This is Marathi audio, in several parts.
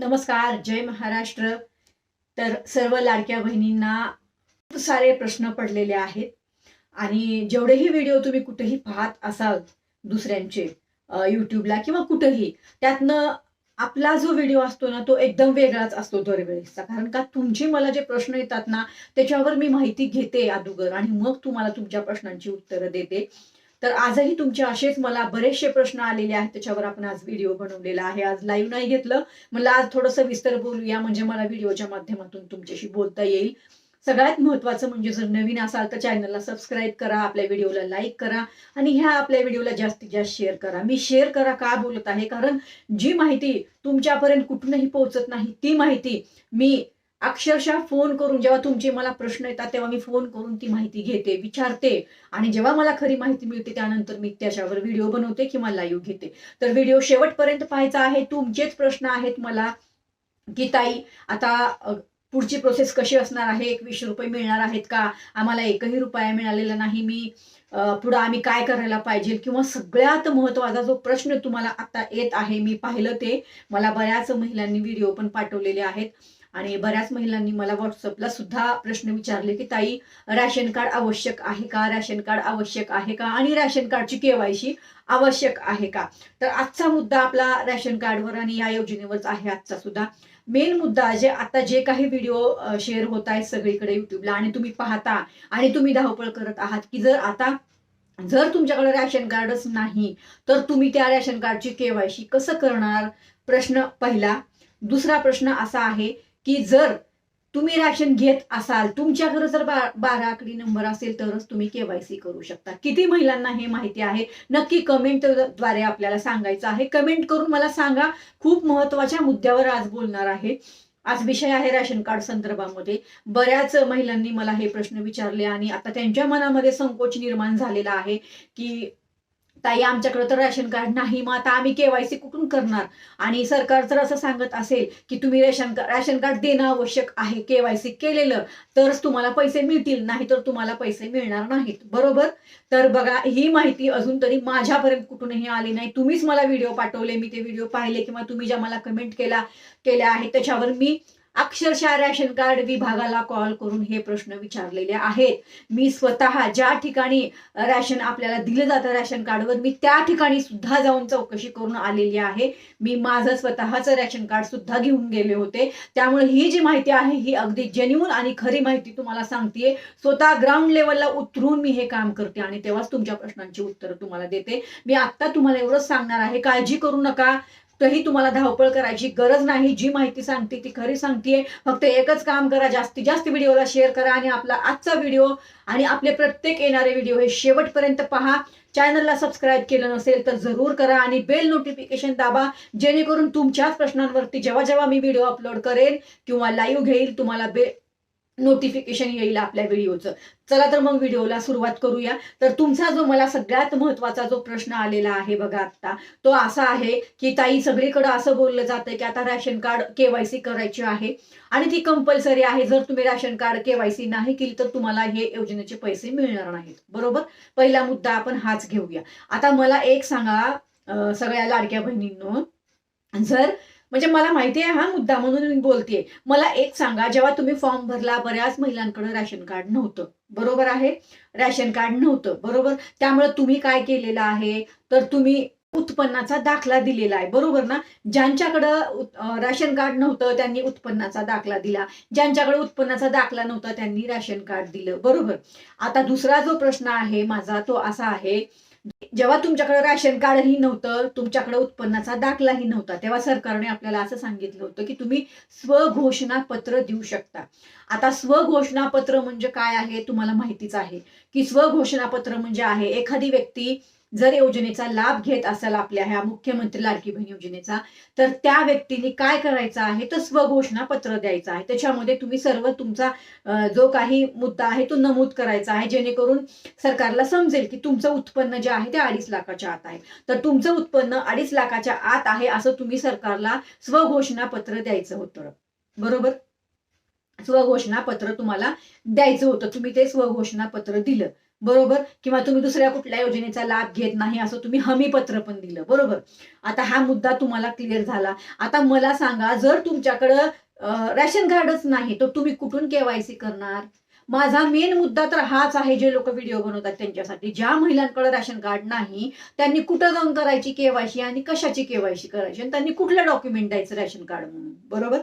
नमस्कार जय महाराष्ट्र. तर सर्व लाडक्या बहिणींना खूप सारे प्रश्न पडलेले आहेत. आणि जेवढेही व्हिडिओ तुम्ही कुठेही पाहत असाल दुसऱ्यांचे अ, यूट्यूबला किंवा कुठेही त्यातनं आपला जो व्हिडिओ असतो ना तो एकदम वेगळाच असतो दरवेळेसचा. कारण का तुमचे मला जे प्रश्न येतात ना त्याच्यावर मी माहिती घेते अदुगर आणि मग तुम्हाला तुमच्या प्रश्नांची उत्तरं देते. तर आजही तुमचे असेच मला बरेचसे प्रश्न आलेले आहेत त्याच्यावर आपण आज व्हिडिओ बनवलेला आहे. आज लाईव्ह नाही घेतलं. मला आज थोडंसं विस्तार बोलूया म्हणजे मला व्हिडिओच्या माध्यमातून तुमच्याशी बोलता येईल. सगळ्यात महत्वाचं म्हणजे जर नवीन असाल तर चॅनलला सबस्क्राईब करा आपल्या व्हिडिओला लाईक करा आणि ह्या आपल्या व्हिडिओला जास्तीत जास्त शेअर करा. मी शेअर करा का बोलत आहे? कारण जी माहिती तुमच्यापर्यंत कुठूनही पोहोचत नाही ती माहिती मी अक्षरशः फोन करून जेव्हा तुमचे मला प्रश्न येतात तेव्हा मी फोन करून ती माहिती घेते विचारते. आणि जेव्हा मला खरी माहिती मिळते त्यानंतर मी त्याच्यावर व्हिडिओ बनवते किंवा लाईव्ह घेते. तर व्हिडिओ शेवटपर्यंत पाहायचा आहे तुमचेच प्रश्न आहेत मला. की ताई आता पुढची प्रोसेस कशी असणार आहे? एकवीसशे रुपये मिळणार आहेत का? आम्हाला एकही रुपया मिळालेला नाही. मी पुढं आम्ही काय करायला पाहिजे? किंवा सगळ्यात महत्त्वाचा जो प्रश्न तुम्हाला आता येत आहे मी पाहिलं ते. मला बऱ्याच महिलांनी व्हिडिओ पण पाठवलेले आहेत. आणि बऱ्याच महिलांनी मला व्हॉट्सअपला सुद्धा प्रश्न विचारले की ताई रॅशन कार्ड आवश्यक आहे का? रॅशन कार्ड आवश्यक आहे का? आणि रॅशन कार्डची केवायसी आवश्यक आहे का? तर आजचा मुद्दा आपला रॅशन कार्डवर आणि या योजनेवरच आहे आजचा सुद्धा. मेन मुद्दा जे आता जे काही व्हिडिओ शेअर होत आहेत सगळीकडे युट्यूबला आणि तुम्ही पाहता आणि तुम्ही धावपळ करत आहात की जर आता जर तुमच्याकडे रॅशन कार्डच नाही तर तुम्ही त्या रॅशन कार्डची केवायसी कसं करणार? प्रश्न पहिला. दुसरा प्रश्न असा आहे की जर तुम्ही राशन घेत असाल तुमच्याकडे जर बा बारा आकडी नंबर असेल तरच तुम्ही केवायसी करू शकता. किती महिलांना हे माहिती आहे? नक्की कमेंटद्वारे आपल्याला सांगायचं आहे. कमेंट करून मला सांगा खूप महत्त्वाच्या मुद्द्यावर आज बोलणार आहे. आज विषय आहे राशन कार्ड संदर्भामध्ये. बऱ्याच महिलांनी मला हे प्रश्न विचारले आणि आता त्यांच्या मनामध्ये संकोच निर्माण झालेला आहे की ताई आमच्याकडे तर रेशन कार्ड नाही मग आता आम्ही केवायसी कुठून करणार? आणि सरकार जर असं सांगत असेल की तुम्ही रेशन रॅशन कार्ड देणं आवश्यक आहे केवायसी केलेलं तरच तुम्हाला पैसे मिळतील नाही तर तुम्हाला पैसे मिळणार नाहीत. बरोबर? तर बघा ही माहिती अजून तरी माझ्यापर्यंत कुठूनही आली नाही. तुम्हीच मला व्हिडिओ पाठवले मी ते व्हिडिओ पाहिले किंवा तुम्ही ज्या मला कमेंट केला केल्या आहेत त्याच्यावर मी अक्षरशः रॅशन कार्ड विभागाला कॉल करून हे प्रश्न विचारलेले आहेत. मी स्वतः ज्या ठिकाणी रॅशन आपल्याला दिलं जातं रॅशन कार्डवर मी त्या ठिकाणी सुद्धा जाऊन चौकशी करून आलेली आहे. मी माझं स्वतःचं रॅशन कार्ड सुद्धा घेऊन गेले होते. त्यामुळे ही जी माहिती आहे ही अगदी जेन्युन आणि खरी माहिती तुम्हाला सांगतेय. स्वतः ग्राउंड लेवलला उतरून मी हे काम करते आणि तेव्हाच तुमच्या प्रश्नांची उत्तरं तुम्हाला देते. मी आत्ता तुम्हाला एवढंच सांगणार आहे. काळजी करू नका. तरी तुम्हाला धावपळ करायची गरज नाही. जी माहिती सांगते ती खरी सांगते. फक्त एकच काम करा. जास्तीत जास्त व्हिडिओला शेअर करा आणि आपला आजचा व्हिडिओ आणि आपले प्रत्येक येणारे व्हिडिओ हे शेवटपर्यंत पहा. चॅनलला सबस्क्राईब केलं नसेल तर जरूर करा आणि बेल नोटिफिकेशन दाबा. जेणेकरून तुमच्याच प्रश्नांवरती जेव्हा जेव्हा मी व्हिडिओ अपलोड करेन किंवा लाईव्ह घेईल तुम्हाला बे नोटिफिकेशन येईल आपल्या व्हिडिओचं चला तर मग व्हिडिओला सुरुवात करूया. तर तुमचा जो मला सगळ्यात महत्त्वाचा जो प्रश्न आलेला आहे बघा आता तो असा आहे की ताई सगळीकडे असं बोललं जातं की आता रॅशन कार्ड केवायसी करायची आहे आणि ती कंपल्सरी आहे. जर तुम्ही रॅशन कार्ड केवायसी नाही केली तर तुम्हाला हे योजनेचे पैसे मिळणार नाहीत. बरोबर? पहिला मुद्दा आपण हाच घेऊया. आता मला एक सांगा सगळ्या लाडक्या बहिणींनो. जर म्हणजे मला माहिती आहे हा मुद्दा म्हणून मी बोलतेय. मला एक सांगा जेव्हा तुम्ही फॉर्म भरला बऱ्याच महिलांकडे रॅशन कार्ड नव्हतं. बरोबर आहे? रॅशन कार्ड नव्हतं. बरोबर? त्यामुळे तुम्ही काय केलेलं आहे? तर तुम्ही उत्पन्नाचा दाखला दिलेला आहे. बरोबर ना? ज्यांच्याकडं राशन रॅशन कार्ड नव्हतं त्यांनी उत्पन्नाचा दाखला दिला. ज्यांच्याकडे उत्पन्नाचा दाखला नव्हता त्यांनी रॅशन कार्ड दिलं. बरोबर? आता दुसरा जो प्रश्न आहे माझा तो असा आहे जेव्हा तुमच्याकडे राशन कार्डही नव्हतं तुमच्याकडे उत्पन्नाचा दाखलाही नव्हता तेव्हा सरकारने आपल्याला असं सांगितलं होतं की तुम्ही स्वघोषणा पत्र देऊ शकता. आता स्वघोषणा पत्र म्हणजे काय आहे? तुम्हाला माहितीच आहे की स्वघोषणा पत्र म्हणजे आहे एखादी व्यक्ती जर योजनेचा लाभ घेत असाल आपल्या ह्या मुख्यमंत्री लाडकी बहीण योजनेचा तर त्या व्यक्तीने काय करायचं आहे? तर स्वघोषणा पत्र द्यायचं आहे. त्याच्यामध्ये तुम्ही सर्व तुमचा जो काही मुद्दा आहे तो नमूद करायचा आहे. जेणेकरून सरकारला समजेल की तुमचं उत्पन्न जे आहे ते अडीच लाखाच्या आत आहे. तर तुमचं उत्पन्न अडीच लाखाच्या आत आहे असं तुम्ही सरकारला स्वघोषणा पत्र द्यायचं होतं. बरोबर? स्वघोषणा पत्र तुम्हाला द्यायचं होतं. तुम्ही ते स्वघोषणा पत्र दिलं. बरोबर? किंवा तुम्ही दुसऱ्या कुठल्या योजनेचा लाभ घेत नाही असं तुम्ही हमीपत्र पण दिलं. बरोबर? आता हा मुद्दा तुम्हाला क्लिअर झाला. आता मला सांगा जर तुमच्याकडं रॅशन कार्डच नाही तर तुम्ही कुठून केवायसी करणार? माझा मेन मुद्दा तर हाच आहे जे लोक व्हिडिओ बनवतात त्यांच्यासाठी. ज्या महिलांकडे रॅशन कार्ड नाही त्यांनी कुठं जाऊन करायची केवायसी आणि कशाची केवायसी करायची? आणि त्यांनी कुठलं डॉक्युमेंट द्यायचं रॅशन कार्ड म्हणून? बरोबर?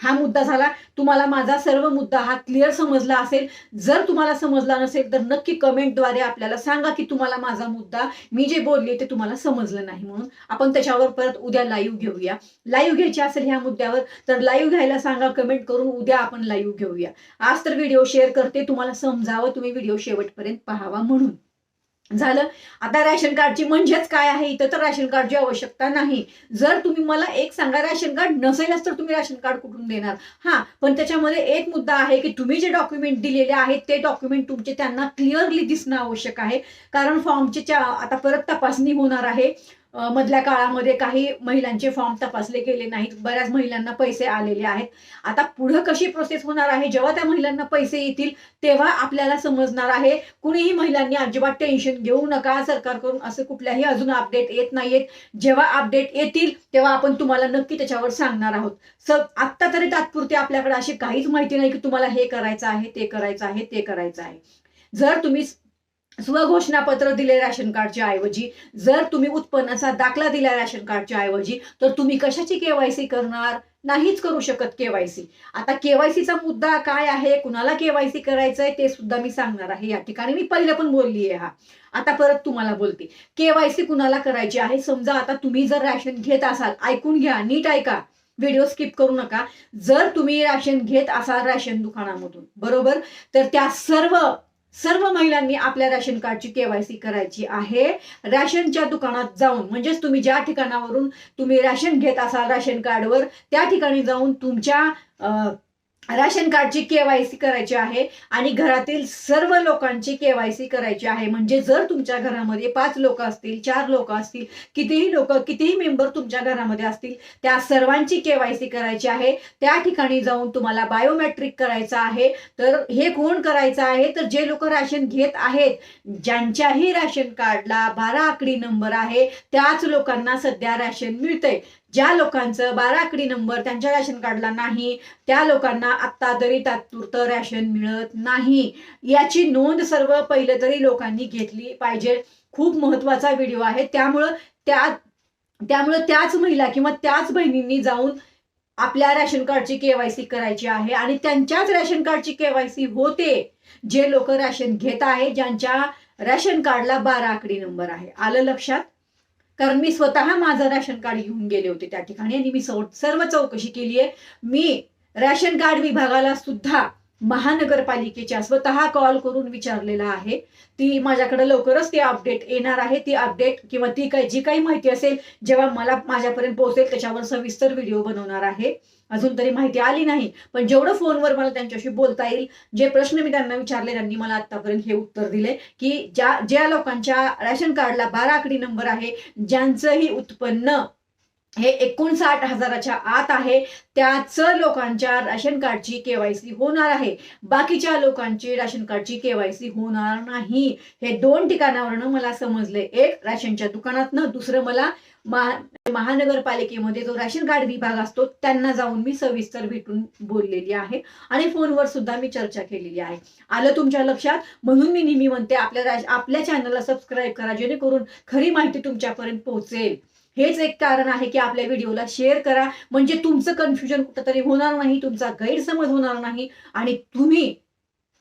हा मुद्दा झाला. तुम्हाला माझा सर्व मुद्दा हा क्लिअर समजला असेल. जर तुम्हाला समजला नसेल तर नक्की कमेंटद्वारे आपल्याला सांगा की तुम्हाला माझा मुद्दा मी जे बोलले ते तुम्हाला समजलं नाही म्हणून. आपण त्याच्यावर परत उद्या लाईव्ह घेऊया. लाईव्ह घ्यायची असेल ह्या मुद्द्यावर तर लाईव्ह घ्यायला सांगा कमेंट करून उद्या आपण लाईव्ह घेऊया. आज तर व्हिडिओ शेअर करते तुम्हाला समजावं तुम्ही व्हिडिओ शेवटपर्यंत पाहावा म्हणून. झालं. आता रॅशन कार्डची म्हणजेच काय आहे? इथं तर रॅशन कार्डची आवश्यकता नाही. जर तुम्ही मला एक सांगा रॅशन कार्ड नसेलच तर तुम्ही रॅशन कार्ड कुठून देणार? हा पण त्याच्यामध्ये एक मुद्दा आहे की तुम्ही जे डॉक्युमेंट दिलेले आहेत ते डॉक्युमेंट तुमचे त्यांना क्लिअरली दिसणं आवश्यक आहे. कारण फॉर्मची आता परत तपासणी होणार आहे. मधल्या काळामध्ये काही महिलांचे फॉर्म तपासले गेले नाहीत. बऱ्याच महिलांना पैसे आलेले आहेत. आता पुढं कशी प्रोसेस होणार आहे? जेव्हा त्या महिलांना पैसे येतील तेव्हा आपल्याला समजणार आहे. कुणीही महिलांनी अजिबात टेन्शन घेऊ नका. सरकारकडून असं कुठल्याही अजून अपडेट येत नाहीयेत. जेव्हा अपडेट येतील तेव्हा आपण तुम्हाला नक्की त्याच्यावर सांगणार आहोत. सर आत्ता तरी तात्पुरती आपल्याकडे अशी काहीच माहिती नाही की तुम्हाला हे करायचं आहे ते करायचं आहे ते करायचं आहे. जर तुम्ही स्वघोषणापत्र दिले राशन कार्डच्या ऐवजी जर तुम्ही उत्पन्नाचा दाखला दिला राशन कार्डच्या ऐवजी तर तुम्ही कशाची केवायसी करणार? नाहीच करू शकत केवायसी आता केवायसीचा मुद्दा काय आहे? कुणाला केवायसी करायचंय? ते सुद्धा मी सांगणार आहे. या ठिकाणी मी पहिलं पण बोलली आहे हा. आता परत तुम्हाला बोलते. केवायसी कुणाला करायची आहे? समजा आता तुम्ही जर राशन घेत असाल ऐकून घ्या नीट ऐका. व्हिडिओ स्किप करू नका. जर तुम्ही राशन घेत असाल राशन दुकानामधून बरोबर? तर त्या सर्व सर्व महिलांनी आपल्या राशन कार्डची केवायसी करायची आहे. राशनच्या दुकानात जाऊन म्हणजेच तुम्ही ज्या ठिकाणावरून तुम्ही राशन घेत असाल राशन कार्डवर त्या ठिकाणी जाऊन तुमच्या राशन कार्डची केवायसी करायची आहे आणि घरातील सर्व लोकांची केवायसी करायची आहे. म्हणजे जर तुमच्या घरामध्ये पाच लोक असतील चार लोक असतील कितीही लोक कितीही मेंबर तुमच्या घरामध्ये असतील त्या सर्वांची केवायसी करायची आहे. त्या ठिकाणी जाऊन तुम्हाला बायोमेट्रिक करायचं आहे. तर हे कोण करायचं आहे? तर जे लोक राशन घेत आहेत ज्यांच्याही राशन कार्डला बारा आकडी नंबर आहे त्याच लोकांना सध्या राशन मिळतंय. ज्या लोकांचं बारा आकडी नंबर त्यांच्या राशन कार्डला नाही त्या लोकांना आत्ता तरी तात्पुरतं राशन मिळत नाही. याची नोंद सर्व पहिलं तरी लोकांनी घेतली पाहिजे. खूप महत्त्वाचा व्हिडिओ आहे. त्यामुळं त्या त्यामुळं त्याच महिला किंवा त्याच बहिणींनी जाऊन आपल्या राशन कार्डची केवायसी करायची आहे आणि त्यांच्याच रॅशन कार्डची केवायसी होते जे लोक राशन घेत आहे ज्यांच्या रॅशन कार्डला बारा आकडी नंबर आहे. आलं लक्षात? तर मी स्वतः माझं राशन कार्ड घेऊन गेले होते त्या ठिकाणी आणि मी सर्व चौकशी केली आहे मी राशन कार्ड विभागाला सुद्धा महानगरपालिकेच्या स्वतः कॉल करून विचारलेला आहे. ती माझ्याकडे लवकरच ती अपडेट येणार आहे. ती अपडेट किंवा ती काही जी काही माहिती असेल जेव्हा मला माझ्यापर्यंत पोहोचेल त्याच्यावर सविस्तर व्हिडिओ बनवणार आहे. अजून तरी माहिती आली नाही पण जेवढं फोनवर मला त्यांच्याशी बोलता येईल जे प्रश्न मी त्यांना विचारले त्यांनी मला आतापर्यंत हे उत्तर दिले की ज्या ज्या लोकांच्या रॅशन कार्डला बारा आकडी नंबर आहे ज्यांचंही उत्पन्न हे एकोणसाठ हजाराच्या आत आहे. त्याच लोकांच्या राशन कार्डची केवायसी होणार आहे. बाकीच्या लोकांची राशन कार्डची केवायसी होणार नाही. हे दोन ठिकाणावरनं मला समजले एक राशनच्या दुकानातनं. दुसरं मला महा महानगरपालिकेमध्ये जो राशन कार्ड विभाग असतो त्यांना जाऊन मी सविस्तर भेटून बोललेली आहे. आणि फोनवर सुद्धा मी चर्चा केलेली आहे. आलं तुमच्या लक्षात? म्हणून मी नेहमी म्हणते आपल्या आपल्या चॅनलला सबस्क्राईब करा जेणेकरून खरी माहिती तुमच्यापर्यंत पोहोचेल. हेच एक कारण आहे की आपल्या व्हिडिओला शेअर करा. म्हणजे तुमचं कन्फ्युजन कुठंतरी होणार नाही तुमचा गैरसमज होणार नाही आणि तुम्ही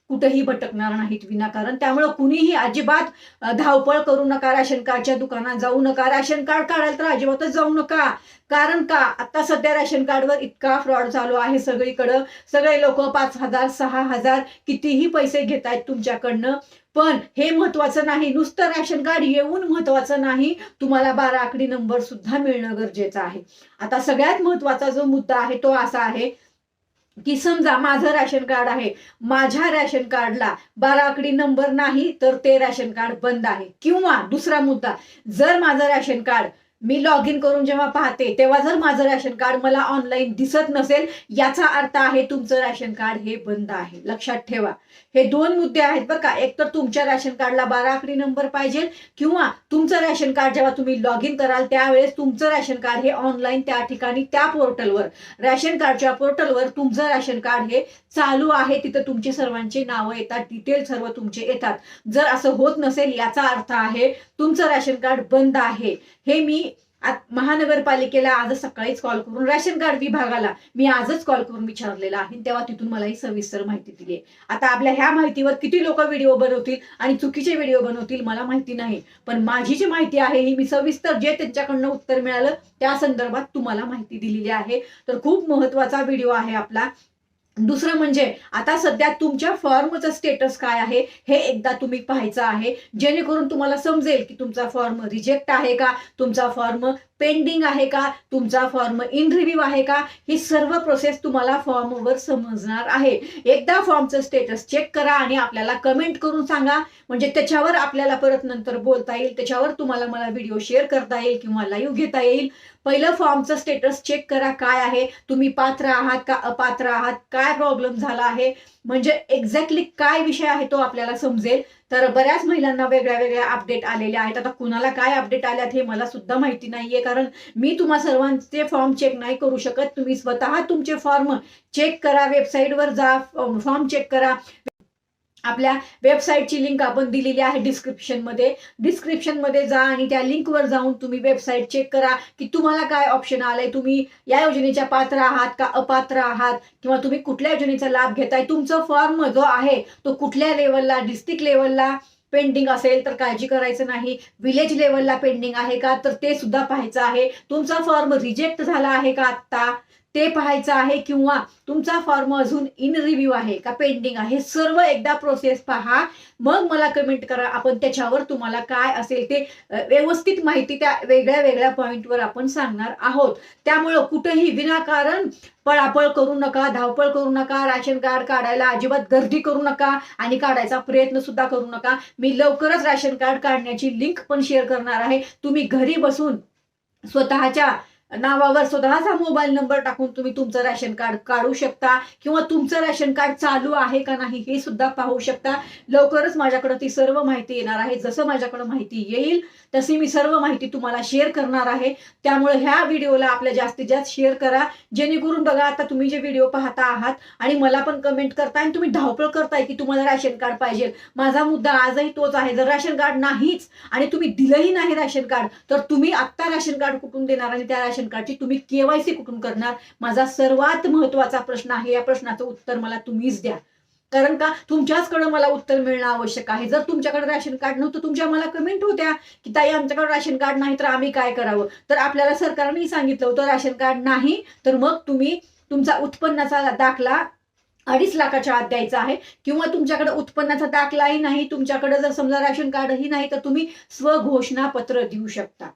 कुठेही भटकणार नाहीत विनाकारण त्यामुळं कुणीही अजिबात धावपळ करू नका राशन कार्डच्या दुकानात जाऊ नका. राशन कार्ड काढायला तर अजिबातच जाऊ नका. कारण का? आता सध्या राशन कार्डवर इतका फ्रॉड चालू आहे सगळीकडं. सगळे लोक पाच हजार सहा हजार कितीही पैसे घेत आहेत तुमच्याकडनं. पण हे महत्वाचं नाही. नुसतं राशन कार्ड येऊन महत्वाचं नाही. तुम्हाला बारा आकडी नंबर सुद्धा मिळणं गरजेचं आहे. आता सगळ्यात महत्त्वाचा जो मुद्दा आहे तो असा आहे की समजा माझं राशन कार्ड आहे. माझ्या रॅशन कार्डला बारा आकडी नंबर नाही तर ते राशन कार्ड बंद आहे. किंवा दुसरा मुद्दा जर माझं राशन कार्ड मी लॉग इन करून जेव्हा पाहते तेव्हा जर माझं रॅशन कार्ड मला ऑनलाईन दिसत नसेल याचा अर्थ आहे तुमचं रॅशन कार्ड हे बंद आहे. लक्षात ठेवा. हे दोन मुद्दे आहेत बरं का. एक तर तुमच्या रॅशन कार्डला बारा आकडी नंबर पाहिजे किंवा तुमचं रॅशन कार्ड जेव्हा तुम्ही लॉग इन कराल त्यावेळेस तुमचं रॅशन कार्ड हे ऑनलाईन त्या ठिकाणी त्या पोर्टलवर रॅशन कार्डच्या पोर्टलवर तुमचं रॅशन कार्ड हे चालू आहे. तिथं तुमची सर्वांची नावं येतात डिटेल सर्व तुमचे येतात. जर असं होत नसेल याचा अर्थ आहे तुमचं रॅशन कार्ड बंद आहे. हे मी महानगरपालिकेला आज सकाळीच कॉल करून रॅशन कार्ड विभागाला मी आजच कॉल करून विचारलेला आहे. तेव्हा तिथून मला ही सविस्तर माहिती दिली आहे. आता आपल्या ह्या माहितीवर किती लोक व्हिडिओ बनवतील आणि चुकीचे व्हिडिओ बनवतील मला माहिती नाही. पण माझी जी माहिती आहे ही मी सविस्तर जे त्यांच्याकडनं उत्तर मिळालं त्या संदर्भात तुम्हाला माहिती दिलेली आहे. तर खूप महत्त्वाचा व्हिडिओ आहे आपला. दुसरं म्हणजे आता सध्या तुमच्या फॉर्मचं स्टेटस काय आहे हे एकदा तुम्ही पाहायचं आहे. जेणेकरून तुम्हाला समजेल की तुमचा फॉर्म रिजेक्ट आहे का तुमचा फॉर्म पेंडिंग आहे का? तुमचा फॉर्म इन रिव्ह्यू आहे का? ही सर्व प्रोसेस तुम्हाला फॉर्मवर समजणार आहे. एकदा फॉर्मचं स्टेटस चेक करा आणि आपल्याला कमेंट करून सांगा. म्हणजे त्याच्यावर आपल्याला परत नंतर बोलता येईल. त्याच्यावर तुम्हाला मला व्हिडिओ शेअर करता येईल किंवा लाईव्ह घेता येईल. पहिलं फॉर्मचं स्टेटस चेक करा. काय आहे? तुम्ही पात्र आहात का अपात्र आहात? काय प्रॉब्लेम झाला आहे? म्हणजे एक्झॅक्टली काय विषय आहे तो आपल्याला समजेल. तर बऱ्याच महिलांना वेगळ्या वेगळ्या अपडेट आलेल्या आहेत. आता कुणाला काय अपडेट आल्यात हे मला सुद्धा माहिती नाहीये. कारण मी तुम्हा सर्वांचे फॉर्म चेक नाही करू शकत. तुम्ही स्वतः तुमचे फॉर्म चेक करा. वेबसाईटवर जा फॉर्म चेक करा. आपल्या वेबसाईटची लिंक आपण दिलेली आहे डिस्क्रिप्शनमध्ये डिस्क्रिप्शनमध्ये जा आणि त्या लिंकवर जाऊन तुम्ही वेबसाईट चेक करा की तुम्हाला काय ऑप्शन आलंय. तुम्ही या योजनेच्या पात्र आहात का अपात्र आहात? किंवा तुम्ही कुठल्या योजनेचा लाभ घेताय? तुमचं फॉर्म जो आहे तो कुठल्या लेवलला डिस्ट्रिक्ट लेवलला पेंडिंग असेल तर काळजी करायचं नाही. विलेज लेवलला पेंडिंग आहे का? तर ते सुद्धा पाहायचं आहे. तुमचा फॉर्म रिजेक्ट झाला आहे का आत्ता? ते पाहायचं आहे किंवा तुमचा फॉर्म अजून इन रिव्ह्यू आहे का पेंडिंग आहे सर्व एकदा प्रोसेस पहा. मग मला कमेंट करा आपण त्याच्यावर तुम्हाला काय असेल ते व्यवस्थित माहिती त्या वेगळ्या वेगळ्या पॉईंटवर आपण सांगणार आहोत. त्यामुळं कुठेही विनाकारण पळापळ करू नका धावपळ करू नका राशन कार्ड काढायला अजिबात गर्दी करू नका आणि काढायचा प्रयत्न सुद्धा करू नका. मी लवकरच राशन कार्ड काढण्याची लिंक पण शेअर करणार आहे. तुम्ही घरी बसून स्वतःच्या नावावर स्वतःचा मोबाईल नंबर टाकून तुम्ही तुमचं राशन कार्ड काढू शकता किंवा तुमचं राशन कार्ड चालू आहे का नाही हे सुद्धा पाहू शकता. लवकरच माझ्याकडे ती सर्व माहिती येणार आहे. जसं माझ्याकडे माहिती येईल तशी मी सर्व माहिती तुम्हाला शेअर करणार आहे. त्यामुळे ह्या व्हिडिओला आपल्या जास्तीत जास्त शेअर करा. जेणेकरून बघा आता तुम्ही जे व्हिडिओ पाहता आहात आणि मला पण कमेंट करताय आणि तुम्ही धावपळ करताय की तुम्हाला राशन कार्ड पाहिजे. माझा मुद्दा आजही तोच आहे. जर राशन कार्ड नाहीच आणि तुम्ही दिलंही नाही राशन कार्ड तर तुम्ही आत्ता राशन कार्ड कुठून देणार आणि त्या राशन कार्डची तुम्ही केवायसी कुठून करणार? माझा सर्वात महत्त्वाचा प्रश्न आहे या प्रश्नाचं उत्तर मला तुम्हीच द्या. कारण का? तुमच्याचकडं मला उत्तर मिळणं आवश्यक आहे. जर तुमच्याकडे राशन कार्ड नव्हतं तुमच्या मला कमेंट होत्या की ताई आमच्याकडे राशन कार्ड नाही तर आम्ही काय करावं? तर आपल्याला सरकारने सांगितलं होतं राशन कार्ड नाही तर मग तुम्ही तुमचा उत्पन्नाचा दाखला अडीच लाखाच्या आत द्यायचा आहे. किंवा तुमच्याकडे उत्पन्नाचा दाखलाही नाही तुमच्याकडे जर समजा राशन कार्डही नाही तर तुम्ही स्वघोषणा पत्र देऊ शकता.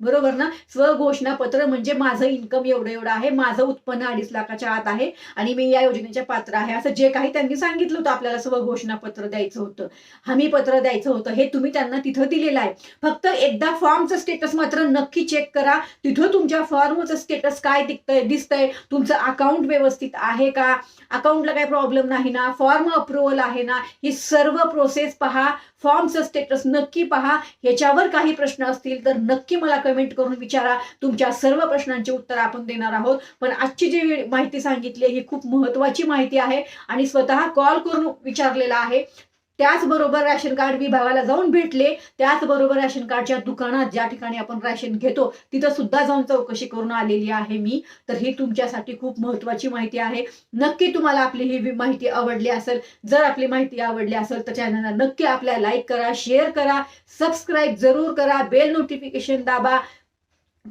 बरोबर ना? स्वघोषणा पत्र म्हणजे माझं इन्कम एवढं एवढं आहे माझं उत्पन्न अडीच लाखाच्या आत आहे आणि मी या योजनेच्या पात्र आहे. असं जे काही त्यांनी सांगितलं होतं आपल्याला स्वघोषणा पत्र द्यायचं होतं हमी पत्र द्यायचं होतं हे तुम्ही त्यांना तिथं दिलेलं आहे. फक्त एकदा फॉर्मचं स्टेटस मात्र नक्की चेक करा. तिथं तुमच्या फॉर्मचं स्टेटस काय दिसतंय दिसतंय? तुमचं अकाउंट व्यवस्थित आहे का? अकाउंटला काही प्रॉब्लेम नाही ना? फॉर्म अप्रुव्हल आहे ना? ही सर्व प्रोसेस पहा. फॉर्मचं स्टेटस नक्की पहा. ह्याच्यावर काही प्रश्न असतील तर नक्की मला कमेंट करून विचारा. तुमच्या सर्व प्रश्नांची उत्तर आपण देणार आहोत. पण आजची जी माहिती सांगितली ही खूप महत्वाची माहिती आहे आणि स्वतः कॉल करून विचारलेला आहे. त्याचबरोबर राशन कार्ड विभागाला जाऊन भेटले. त्याचबरोबर राशन कार्डच्या दुकानात ज्या ठिकाणी आपण राशन घेतो तिथं सुद्धा जाऊन चौकशी करून आलेली आहे मी. तर ही तुमच्यासाठी खूप महत्वाची माहिती आहे. नक्की तुम्हाला आपली ही माहिती आवडली असेल जर आपली माहिती आवडली असेल तर चॅनलला नक्की आपल्या लाईक करा शेअर करा सबस्क्राईब जरूर करा बेल नोटिफिकेशन दाबा.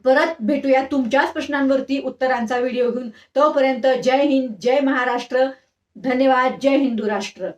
परत भेटूया तुमच्याच प्रश्नांवरती उत्तरांचा व्हिडिओ घेऊन. तोपर्यंत जय हिंद जय महाराष्ट्र. धन्यवाद जय हिंदू राष्ट्र.